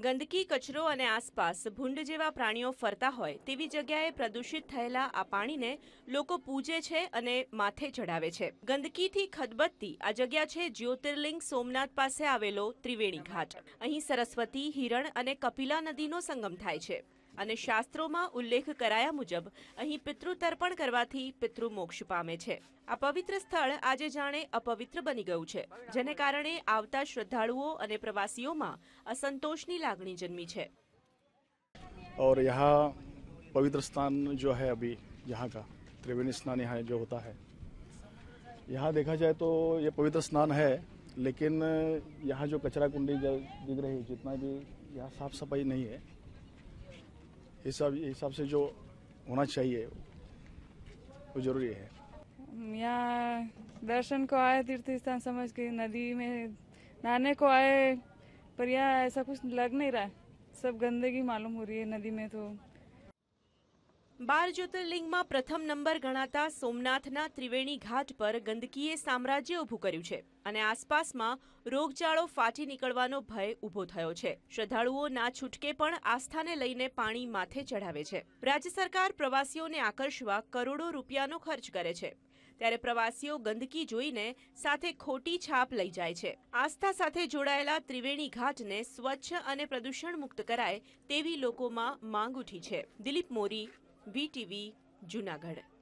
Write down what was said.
ગંદકી, કચરો અને આસપાસ ભૂંડ જેવા પ્રાણીઓ ફરતા હોય તેવી જગ્યાએ પ્રદૂષિત થયેલા આ પાણીને લોકો પૂજે છે અને માથે ચડાવે છે. ગંદકીથી ખદબદતી આ જગ્યા છે જ્યોતિર્લિંગ સોમનાથ પાસે આવેલો ત્રિવેણી ઘાટ. અહીં સરસ્વતી, હિરણ અને કપિલા નદીનો સંગમ થાય છે. અને શાસ્ત્રોમાં ઉલ્લેખ કરાયા મુજબ અહીં પિતૃતર્પણ કરવાથી પિતૃમોક્ષ પામે છે આ પવિત્ર સ્થળ આજે જાણે અપવિત્ર બની ગયું છે જેને કારણે આવતા શ્રદ્ધાળુઓ અને પ્રવાસીઓમાં અસંતોષની લાગણી જન્મી છે और यहाँ पवित्र स्थान जो है अभी यहाँ का त्रिवेणी स्नान यहाँ जो होता है यहाँ देखा जाए तो ये पवित्र स्नान है लेकिन यहाँ जो कचरा कुंडी जो दिख रही है जितना भी यहाँ साफ सफाई नहीं है हिसाब हिसाब से जो होना चाहिए, वो ज़रूरी है। यहाँ दर्शन को आए तीर्थ स्थान समझ के नदी में नहाने को आए, पर यहाँ ऐसा कुछ लग नहीं रहा है। सब गंदगी मालूम हो रही है नदी में तो। બાર જ્યોતિર્લિંગમાં પ્રથમ નંબર ગણાતા સોમનાથના ત્રિવેણી ઘાટ પર ગંદકીએ સામ્રાજ્ય ઊભું કર્યું છે અને આસપાસમાં રોગચાળો ફાટી નીકળવાનો ભય ઊભો થયો છે. શ્રદ્ધાળુઓ ના છૂટકે પણ આસ્થાને લઈને પાણી માથે ચઢાવે છે. રાજ્ય સરકાર પ્રવાસીઓને આકર્ષવા કરોડો રૂપિયાનો ખર્ચ કરે છે. ત્યારે પ્રવાસીઓ ગંદકી જોઈને સાથે ખોટી છાપ લઈ જાય છે. આસ્થા સાથે જોડાયેલા ત્રિવેણી ઘાટને સ્વચ્છ અને પ્રદૂષણ મુક્ત કરાય તેવી લોકોમાં માંગ ઉઠી છે. દિલીપ મોરી વીટીવી જૂનાગઢ.